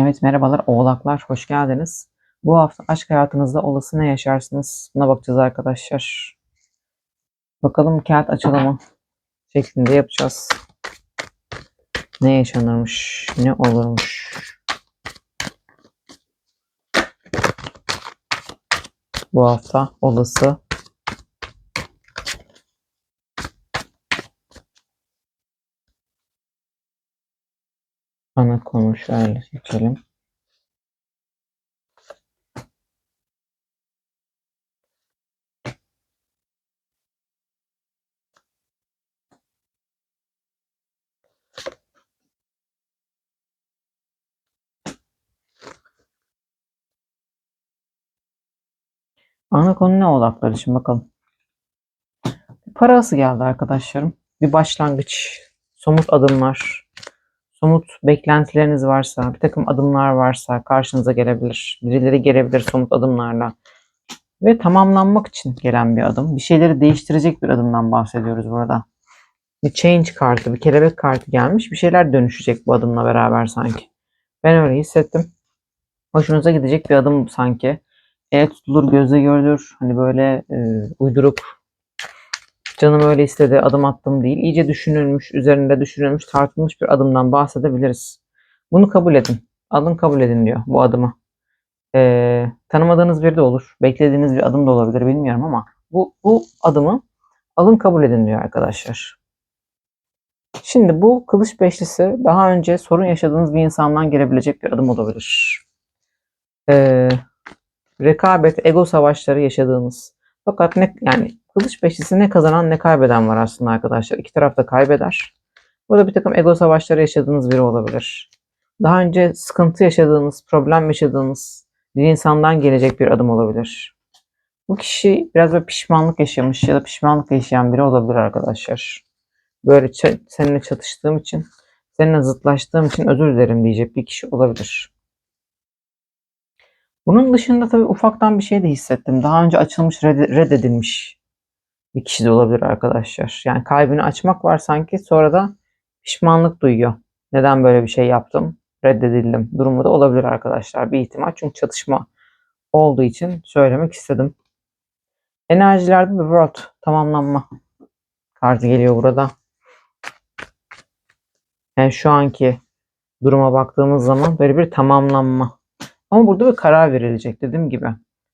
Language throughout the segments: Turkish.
Evet merhabalar oğlaklar hoş geldiniz. Bu hafta aşk hayatınızda olası ne yaşarsınız? Buna bakacağız arkadaşlar. Bakalım kağıt açılımı şeklinde yapacağız. Ne yaşanırmış? Ne olurmuş? Bu hafta olası ana konu şöyle seçelim. Ana konu ne oğlaklar için bakalım. Parası geldi arkadaşlarım. Bir başlangıç, somut adımlar, somut beklentileriniz varsa, bir takım adımlar varsa karşınıza gelebilir. Birileri gelebilir somut adımlarla. Ve tamamlanmak için gelen bir adım. Bir şeyleri değiştirecek bir adımdan bahsediyoruz burada. Bir change kartı, bir kelebek kartı gelmiş. Bir şeyler dönüşecek bu adımla beraber sanki. Ben öyle hissettim. Hoşunuza gidecek bir adım sanki. El tutulur, gözle görülür. Hani böyle e, uyduruk, canım öyle istedi, adım attım değil. İyice düşünülmüş, üzerinde düşünülmüş, tartılmış bir adımdan bahsedebiliriz. Bunu kabul edin. Alın kabul edin diyor bu adımı. E, tanımadığınız biri de olur. Beklediğiniz bir adım da olabilir bilmiyorum ama bu, bu adımı alın kabul edin diyor arkadaşlar. Şimdi bu kılıç beşlisi daha önce sorun yaşadığınız bir insandan gelebilecek bir adım olabilir. Ee, rekabet, ego savaşları yaşadığınız. Fakat ne yani kılıç beşlisi ne kazanan ne kaybeden var aslında arkadaşlar. İki taraf da kaybeder. Burada bir takım ego savaşları yaşadığınız biri olabilir. Daha önce sıkıntı yaşadığınız, problem yaşadığınız bir insandan gelecek bir adım olabilir. Bu kişi biraz böyle pişmanlık yaşamış ya da pişmanlık yaşayan biri olabilir arkadaşlar. Böyle seninle çatıştığım için, seninle zıtlaştığım için özür dilerim diyecek bir kişi olabilir. Bunun dışında tabii ufaktan bir şey de hissettim. Daha önce açılmış, redde- reddedilmiş bir kişi de olabilir arkadaşlar. Yani kalbini açmak var sanki sonra da pişmanlık duyuyor. Neden böyle bir şey yaptım? Reddedildim. Durumu da olabilir arkadaşlar. Bir ihtimal. Çünkü çatışma olduğu için söylemek istedim. Enerjilerde bir world tamamlanma kartı geliyor burada. Yani şu anki duruma baktığımız zaman böyle bir tamamlanma. Ama burada bir karar verilecek dediğim gibi.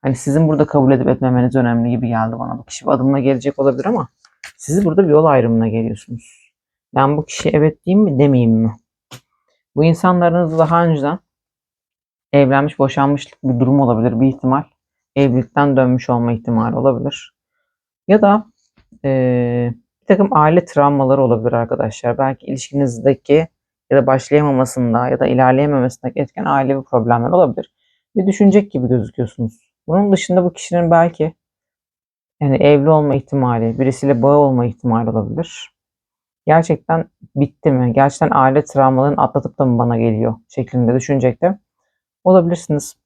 Hani sizin burada kabul edip etmemeniz önemli gibi geldi bana. Bu kişi bir adımla gelecek olabilir ama siz burada bir yol ayrımına geliyorsunuz. Ben bu kişiye evet diyeyim mi demeyeyim mi? Bu insanlarınız daha önceden evlenmiş, boşanmışlık bir durum olabilir bir ihtimal. Evlilikten dönmüş olma ihtimali olabilir. Ya da eee, bir takım aile travmaları olabilir arkadaşlar. Belki ilişkinizdeki ya da başlayamamasında ya da ilerleyememesindeki etken ailevi problemler olabilir. Bir düşünecek gibi gözüküyorsunuz. Bunun dışında bu kişinin belki yani evli olma ihtimali, birisiyle bağı olma ihtimali olabilir. Gerçekten bitti mi? Gerçekten aile travmalarını atlatıp da mı bana geliyor şeklinde düşünecek de olabilirsiniz.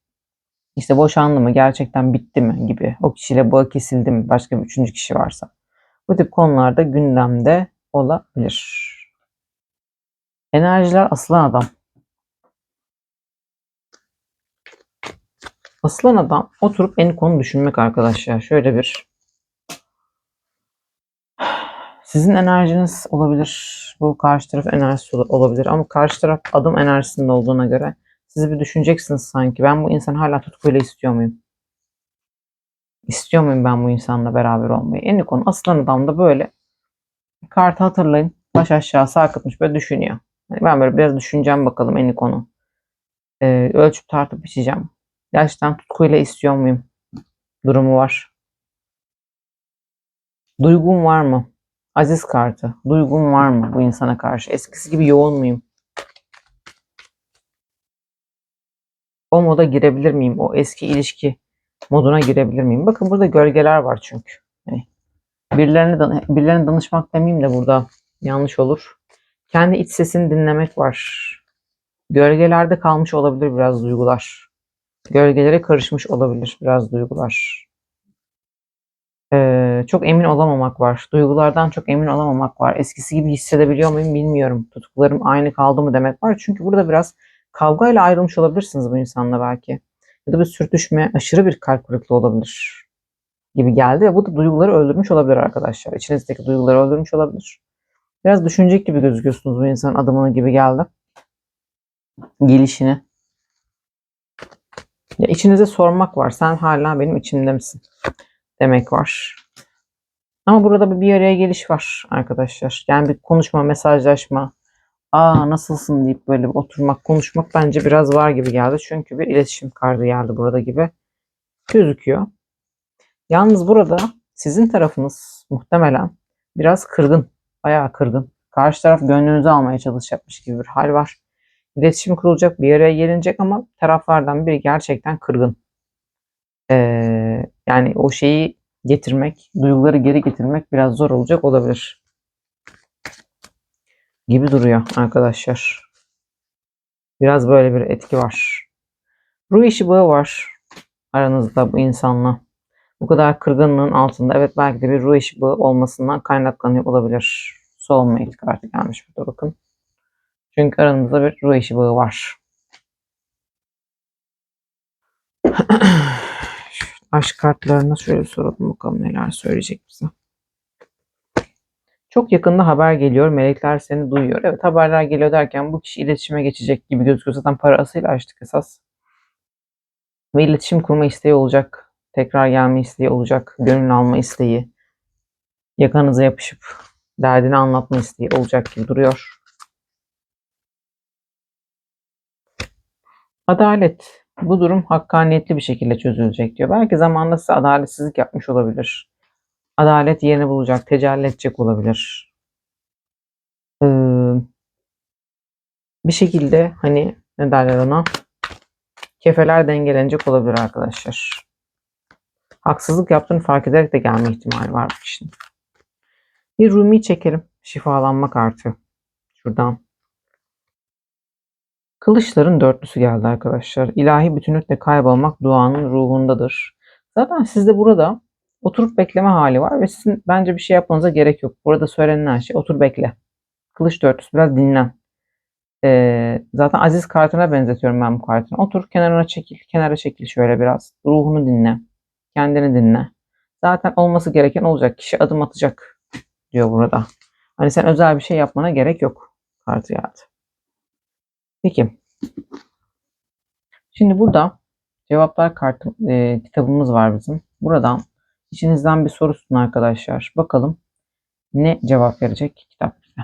İşte boşandı mı? Gerçekten bitti mi? gibi. O kişiyle bağı kesildi mi? Başka bir üçüncü kişi varsa. Bu tip konularda gündemde olabilir. Enerjiler aslan adam. Aslan adam oturup en konu düşünmek arkadaşlar. Şöyle bir sizin enerjiniz olabilir. Bu karşı taraf enerjisi ol- olabilir. Ama karşı taraf adım enerjisinde olduğuna göre siz bir düşüneceksiniz sanki. Ben bu insan hala tutkuyla istiyor muyum? İstiyor muyum ben bu insanla beraber olmayı? En konu aslan adam da böyle kartı hatırlayın. Baş aşağı sarkıtmış böyle düşünüyor. Yani ben böyle biraz düşüneceğim bakalım en konu. Ee, ölçüp tartıp biçeceğim. Gerçekten tutkuyla istiyor muyum? Durumu var. Duygum var mı? Aziz kartı. Duygum var mı bu insana karşı? Eskisi gibi yoğun muyum? O moda girebilir miyim? O eski ilişki moduna girebilir miyim? Bakın burada gölgeler var çünkü. Hani birilerine, dan- birilerine danışmak demeyeyim de burada yanlış olur. Kendi iç sesini dinlemek var. Gölgelerde kalmış olabilir biraz duygular. Gölgelere karışmış olabilir biraz duygular. Ee, çok emin olamamak var. Duygulardan çok emin olamamak var. Eskisi gibi hissedebiliyor muyum bilmiyorum. Tutkularım aynı kaldı mı demek var. Çünkü burada biraz Kavgayla ayrılmış olabilirsiniz bu insanla belki. Ya da bir sürtüşme, aşırı bir kalp kırıklığı olabilir gibi geldi ve bu da duyguları öldürmüş olabilir arkadaşlar. İçinizdeki duyguları öldürmüş olabilir. Biraz düşünecek gibi gözüküyorsunuz bu insanın adımını gibi geldi. Gelişini. Ya içinize sormak var. Sen hala benim içimde misin? Demek var. Ama burada bir, bir araya geliş var arkadaşlar. Yani bir konuşma, mesajlaşma. Aa nasılsın deyip böyle bir oturmak, konuşmak bence biraz var gibi geldi. Çünkü bir iletişim kartı geldi burada gibi gözüküyor. Yalnız burada sizin tarafınız muhtemelen biraz kırgın. Bayağı kırgın. Karşı taraf gönlünüzü almaya çalışacakmış gibi bir hal var. İletişim kurulacak, bir araya gelinecek ama taraflardan biri gerçekten kırgın. Ee, yani o şeyi getirmek, duyguları geri getirmek biraz zor olacak olabilir. Gibi duruyor arkadaşlar. Biraz böyle bir etki var. Ruh işi bağı var aranızda bu insanla. Bu kadar kırgınlığın altında evet belki de bir ruh işi bağı olmasından kaynaklanıyor olabilir. Soulmate kartı gelmiş burada bakın. Çünkü aranızda bir ruh işi bağı var. Aşk kartlarına şöyle soralım bakalım neler söyleyecek bize. Çok yakında haber geliyor. Melekler seni duyuyor. Evet haberler geliyor derken bu kişi iletişime geçecek gibi gözüküyor. Zaten parasıyla açtık esas. Ve iletişim kurma isteği olacak. Tekrar gelme isteği olacak. Gönül alma isteği. Yakanıza yapışıp derdini anlatma isteği olacak gibi duruyor. Adalet. Bu durum hakkaniyetli bir şekilde çözülecek diyor. Belki zamanında size adaletsizlik yapmış olabilir. Adalet yerini bulacak, tecelli edecek olabilir. Ee, bir şekilde hani ne derler ona kefeler dengelenecek olabilir arkadaşlar. Haksızlık yaptığını fark ederek de gelme ihtimali var bu kişinin. Bir Rumi çekelim. Şifalanma kartı. Şuradan. Kılıçların dörtlüsü geldi arkadaşlar. İlahi bütünlükle kaybolmak duanın ruhundadır. Zaten sizde burada oturup bekleme hali var ve sizin bence bir şey yapmanıza gerek yok. Burada söylenen şey otur bekle. Kılıç dörtlüsü biraz dinlen. Ee, zaten Aziz kartına benzetiyorum ben bu kartını. Otur kenarına çekil. Kenara çekil şöyle biraz. Ruhunu dinle. Kendini dinle. Zaten olması gereken olacak. Kişi adım atacak diyor burada. Hani sen özel bir şey yapmana gerek yok. Kartı geldi. Peki. Şimdi burada cevaplar kartı e, kitabımız var bizim. Buradan içinizden bir soru sunun arkadaşlar. Bakalım ne cevap verecek kitap bize.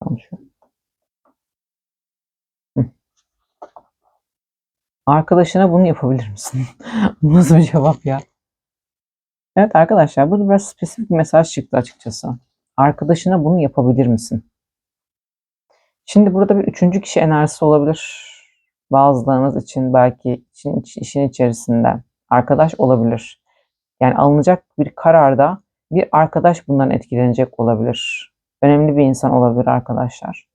Tamam şu. Arkadaşına bunu yapabilir misin? Nasıl bir cevap ya? Evet arkadaşlar burada biraz spesifik bir mesaj çıktı açıkçası. Arkadaşına bunu yapabilir misin? Şimdi burada bir üçüncü kişi enerjisi olabilir. Bazılarınız için belki için, işin içerisinde arkadaş olabilir. Yani alınacak bir kararda bir arkadaş bundan etkilenecek olabilir. Önemli bir insan olabilir arkadaşlar.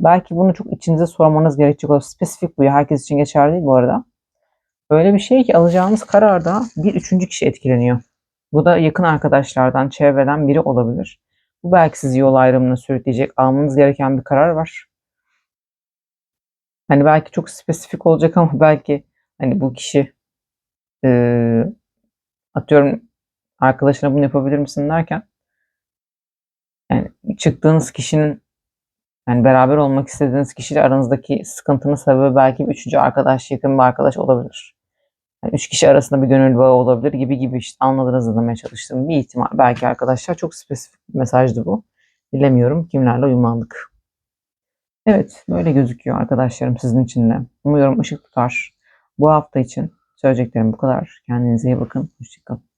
Belki bunu çok içinize sormanız gerekecek olabilir. Spesifik bu ya. Herkes için geçerli değil bu arada. Öyle bir şey ki alacağınız kararda bir üçüncü kişi etkileniyor. Bu da yakın arkadaşlardan, çevreden biri olabilir. Bu belki sizi yol ayrımına sürükleyecek. Almanız gereken bir karar var. Hani belki çok spesifik olacak ama belki hani bu kişi e, atıyorum arkadaşına bunu yapabilir misin derken yani çıktığınız kişinin yani beraber olmak istediğiniz kişiyle aranızdaki sıkıntının sebebi belki bir üçüncü arkadaş, yakın bir arkadaş olabilir. Yani üç kişi arasında bir gönül bağı olabilir gibi gibi işte anladınız demeye çalıştığım bir ihtimal. Belki arkadaşlar çok spesifik bir mesajdı bu. Bilemiyorum kimlerle uyumlandık. Evet, böyle gözüküyor arkadaşlarım sizin için de. Umuyorum ışık tutar. Bu hafta için söyleyeceklerim bu kadar. Kendinize iyi bakın. Hoşçakalın.